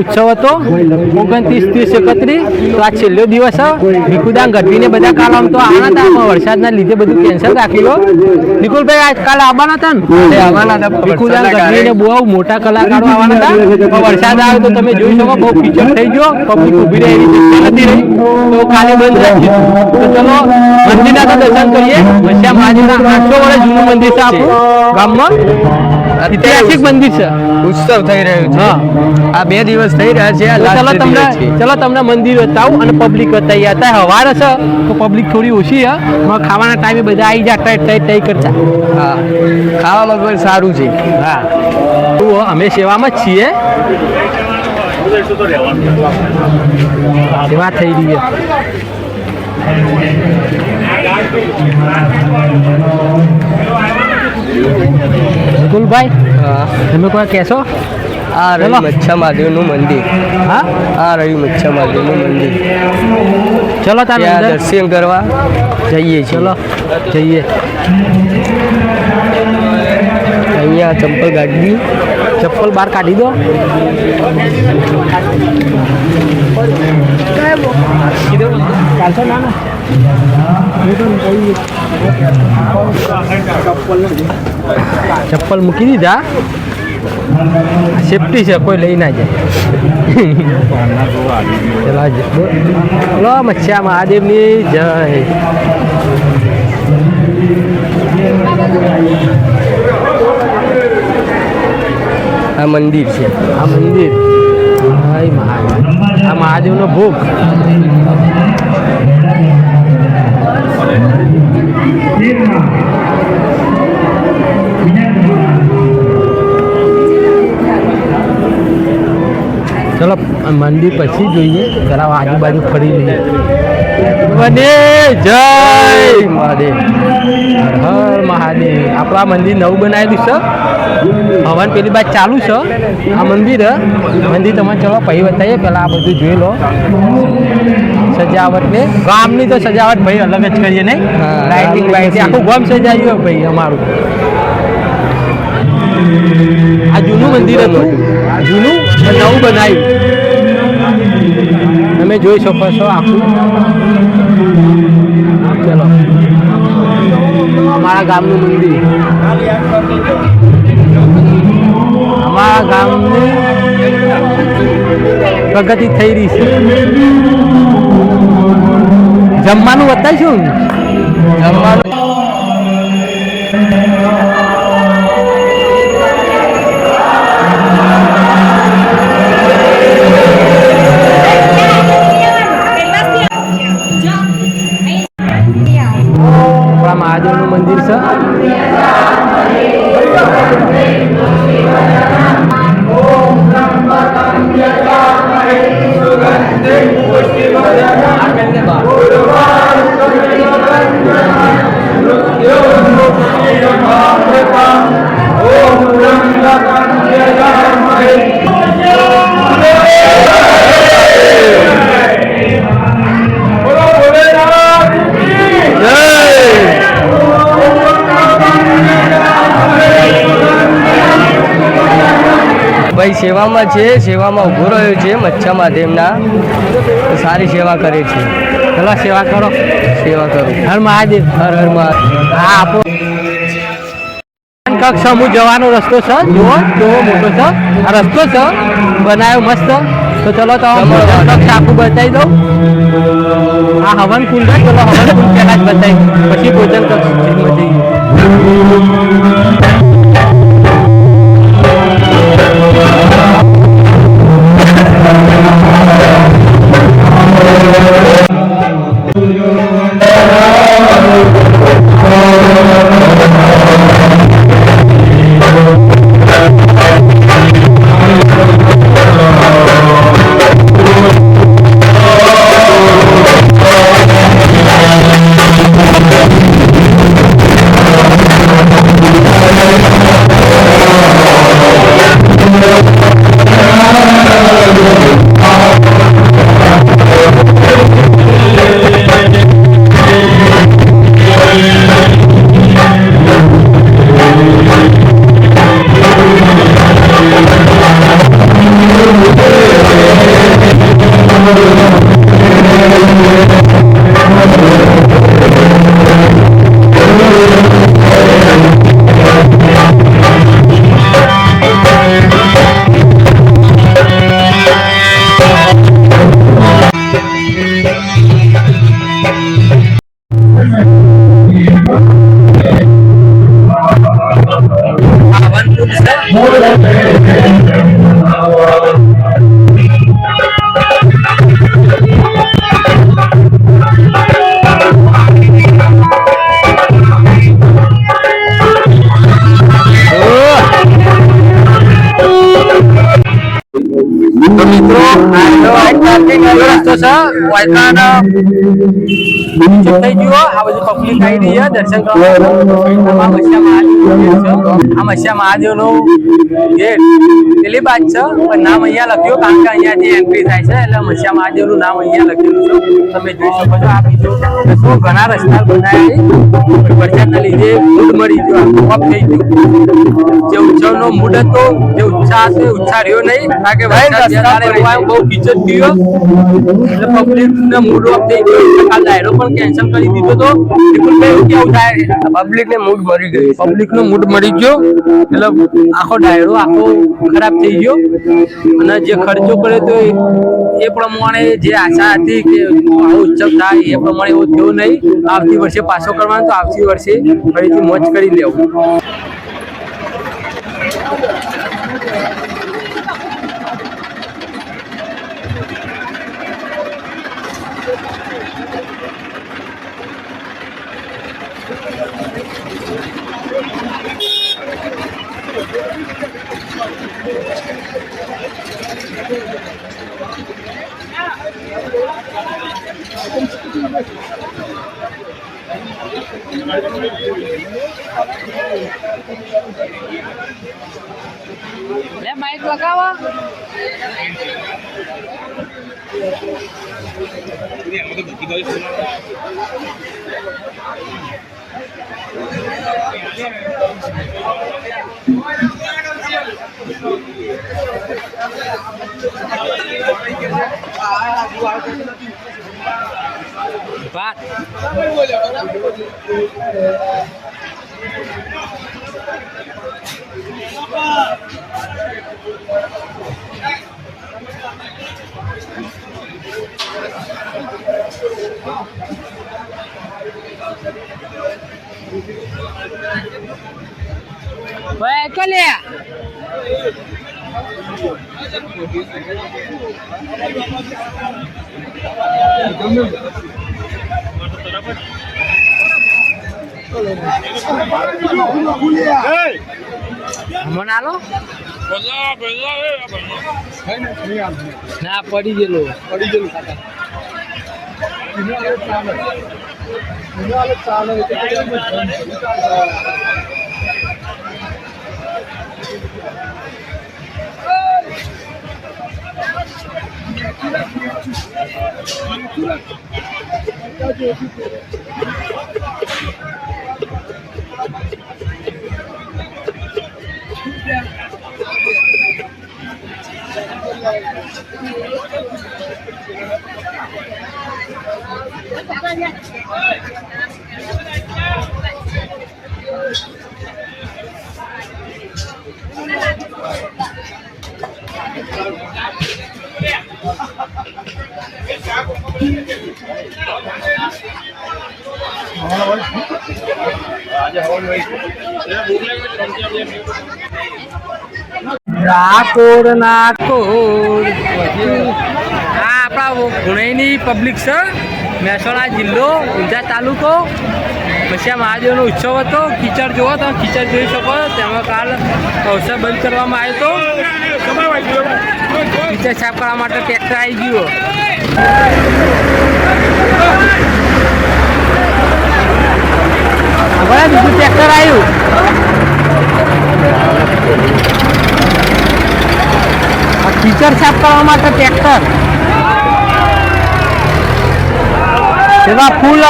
ઉત્સવ હતો. ઓગણત્રીસ ત્રીસ એકત્રીસ તો આ છેલ્લો દિવસ નિકુદાન ગઢવીને બધા કાલ આમ તો આના હતા વરસાદના લીધે બધું કેન્સલ રાખેલું નિકુલભાઈ આજ કાલ આવવાના હતા ને? આવવાના હતા ભીખુદાન ગઢવીને બહુ મોટા કલાકારો આવવાના હતા. વરસાદ આવ્યો તો તમે જોઈ શકો બહુ ફીચર થઈ ગયો. પબ્લિક ઊભી રહી જગ્યા નથી રહી. તો કાલે બંધ રાખ્યું તો ચલો મંદિરના તો દર્શન કરીએ. મસ્યા મહાદેવના આઠસો વર્ષ જૂનું મંદિર છે આપણું ગામમાં. ઐતિહાસિક મંદિર છે. ઉત્સવ થઈ રહ્યો છે. હા. આ બે દિવસ થઈ રહ્યા છે ચલો તમને ચલો તમને મંદિર બતાવું અને પબ્લિક બતાવી અત્યારે હવાર હશે તો પબ્લિક થોડી ઓછી છે ખાવાના ટાઈમે બધા આવી જાય ટઈ ટઈ ટાઈ કરતા. હા. ખાવા પણ સારું છે. હા. તો અમે સેવામાં જ છીએ. સેવા થઈ રહી છે. કુલભાઈ હા. તમે કોઈ કહેશો? આ રહ્યું મચ્છા મહાદેવનું મંદિર. હા? આ રહ્યું મચ્છા મહાદેવનું મંદિર. ચલો ત્યાં દર્શન કરવા જઈએ ચલો જઈએ. અહીંયા ચંપલ ગાડી. ચપ્પલ બહાર કાઢી દો. ચપ્પલ મૂકી દીધા. સેફટી છે, કોઈ લઈ ના જાય. ચલો મચ્છા મહાદેવની જય. આ મંદિર છે. આ મંદિર? આ મહાદેવનો ભોગ. ચલો મંદિર પછી જોઈએ. જરા આજુબાજુ ફરી લઈએ. મને જય! મહાદેવ. હર હર મહાદેવ. આપણું મંદિર નવું બનાવેલું છે. હવન પેલી બાદ ચાલુ છે. આ મંદિર મંદિર તમે ચલો પછી બતાવીએ. પહેલાં આ બધું જોઈ લો. સજાવટ ને ગામની તો સજાવટ ભાઈ અલગ જ કરીએ નહીં. લાઇટિંગ લાઇટિંગ આખું ગામ સજાવ્યું ભાઈ અમારું. આ જૂનું મંદિર હતું. જૂનું નવું બનાવ્યું. તમે જોઈ શકો છો આખું. ચલો. અમારા ગામનું મંદિર. અમારા ગામની પ્રગતિ થઈ રહી છે. જમવાનું બતાવીશું? જમવાનું સેવામાં છે સેવામાં ઊભો રહ્યો છે મચ્છા મહાદેવના. સારી સેવા કરે છે. ચલો સેવા કરો. સેવા કરો. હર મહાદેવ. હર હર મહાદેવ. હા આપો. કક્ષ સમૂહ જવાનો રસ્તો છે. જુઓ જુઓ મોટો છે. આ રસ્તો છે. બનાવ્યો મસ્ત. તો ચલો તો કક્ષ આખું બતાવી દઉં. આ હવન કુંડ ચલો હવન કુંડ પહેલા જ બતાવી પછી ભોજન કક્ષ જઈએ Lord. Mitro, ayo, ayo, ayo, ayo, ayo, ayo, ayo, ayo, ayo, ayo, થઈ નામ અહીંયા લખ્યું કારણ કે જે એન્ટ્રી થાય છે એટલે મસ્યા મહાદેવનું નામ અહીંયા લખેલું તમે જોઈ શકો લીધે મૂડ મળી ગયો જે ઉત્સવનો મૂડ હતો જે ઉત્સાહ હતો ઉત્સાહ રહ્યો નહીં કારણ કે વરસાદ બહુ કિચડ ગયો એટલે પણ કેન્સલ કરી દીધો તો વિપુલભાઈ કેવું થાય પબ્લિક ને મૂડ મરી ગઈ. પબ્લિક નો મૂડ મરી ગયો. એટલે આખો ડાયરો આખો ખરાબ થઈ ગયો. અને જે ખર્ચો કર્યો તો એ- એ પ્રમાણે જે આશા હતી કે આવો ઉત્સવ થાય એ પ્રમાણે એવું થયું નહીં. આવતી વર્ષે પાછો કરવાનો તો આવતી વર્ષે ફરીથી મોજ કરી લેવું. ले माइक लगाओ ये हम तो भक्ति भाई सुना रहा है ભાઈ કે લે મને આલો? ના પડી ગયેલો. પડી ગયેલું Banyak. ડાકોર નાકોર આ આપણા પુણેની પબ્લિક છે મહેસાણા જિલ્લો, ઊંઝા તાલુકો. પછી આ મહાદેવનો ઉત્સવ હતો. કિચડ જોવો, તમે કિચડ જોઈ શકો તેમાં કાલ અવસર બંધ કરવામાં આવ્યો હતો. કિચડ સાફ કરવા માટે ટ્રેક્ટર આવી ગયું. હવે બીજું ટ્રેક્ટર આવ્યું કીચડ સાફ કરવા માટે ટ્રેક્ટર એવા ફૂલ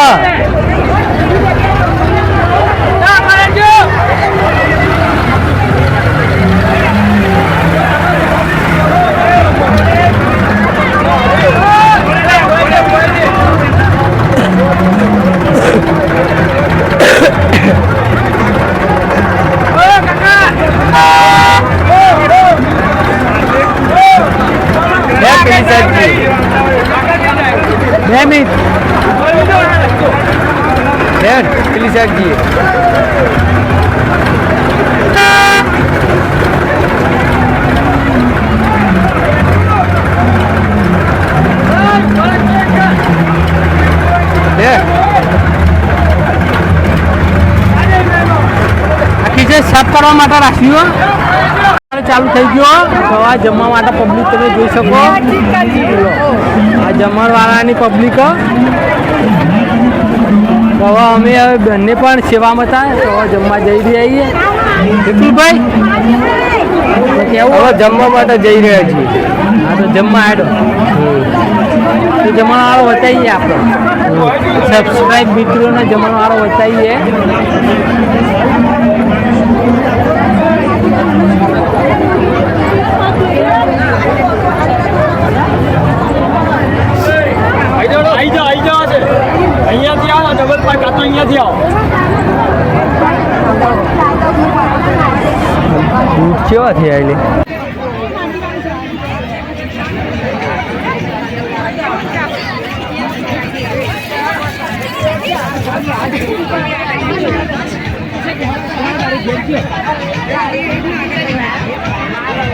બે પેલી સાઈડથી. બે મિનિટ બેન પેલી સાઈડ જઈએ બે આ કિચન સાફ કરવા માટે રાખ્યું ચાલુ થઈ ગયો આ જમવા માટે પબ્લિક તમે જોઈ શકો. આ જમણવાળાની પબ્લિક તો હવે અમે હવે બંને પણ સેવામાં હતા તો હવે જમવા જઈ રહ્યા છીએ. વિપુલભાઈ? કેવું? હવે જમવા માટે જઈ રહ્યા છીએ. હા તો જમવા આડો તો જમણવાળો વચાવીએ આપણો. સબસ્ક્રાઈબ મિત્રોને જમણવાળો બતાવીએ આઈ જાઓ આઈ જાઓ આઈ જાઓ છે અહીંયાથી આવો ડબલ પાક આ તો અહીંયાથી આવો દૂધ કેવા થયા એટલે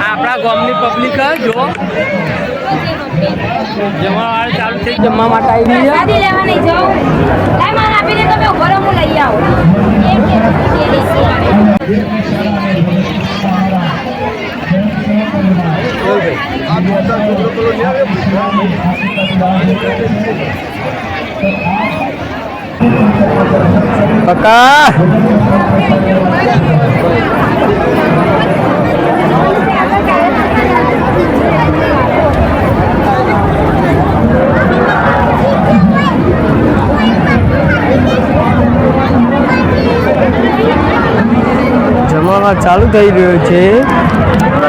આપણા ગામની પબ્લિક જો જમણવાળો ચાલુ થઈ જમવા માટે આવી ગઈ છે ગાડી લેવા નહીં જાઉં લાય મારે આપી દે તમે ઊભો રહો, હું લઈ આવું. પકા જમવામાં ચાલુ થઈ રહ્યો છે.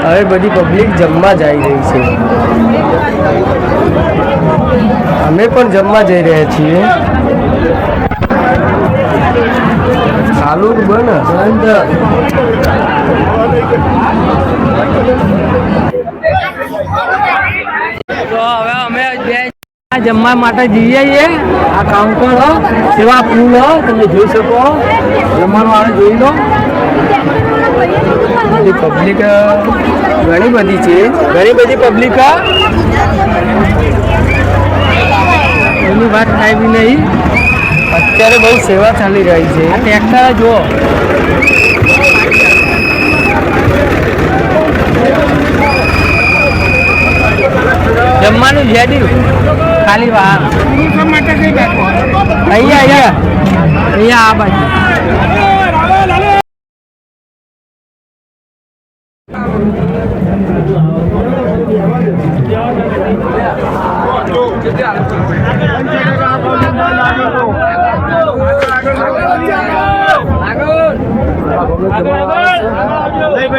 હવે બધી પબ્લિક જમવા જઈ રહી છે. અમે પણ જમવા જઈ રહ્યા છીએ. ચાલુ બન બંધ તો હવે અમે બે જમવા માટે જઈએ છીએ આ કાઉન્ટર સેવા પુલ તમે જોઈ શકો જમવાનું જોઈ લો. પબ્લિક ઘણી બધી છે. ઘણી બધી પબ્લિક એની વાત થાય બી નહીં. અત્યારે બહુ સેવા ચાલી રહી છે. ટેક્ટર ટ્રેક્ટર જુઓ. જમવાનું રેડી ખાલી વાહ અહીંયા અહીંયા. અહીંયા આ બાજુ.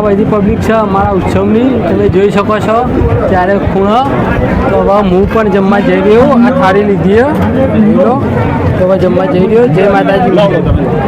આ બધી પબ્લિક છે અમારા ઉત્સવની. તમે જોઈ શકો છો ત્યારે ખૂણો. તો હવે હું પણ જમવા જઈ રહ્યો આ થાળી લીધી તો હવે જમવા જઈ રહ્યો જય માતાજી.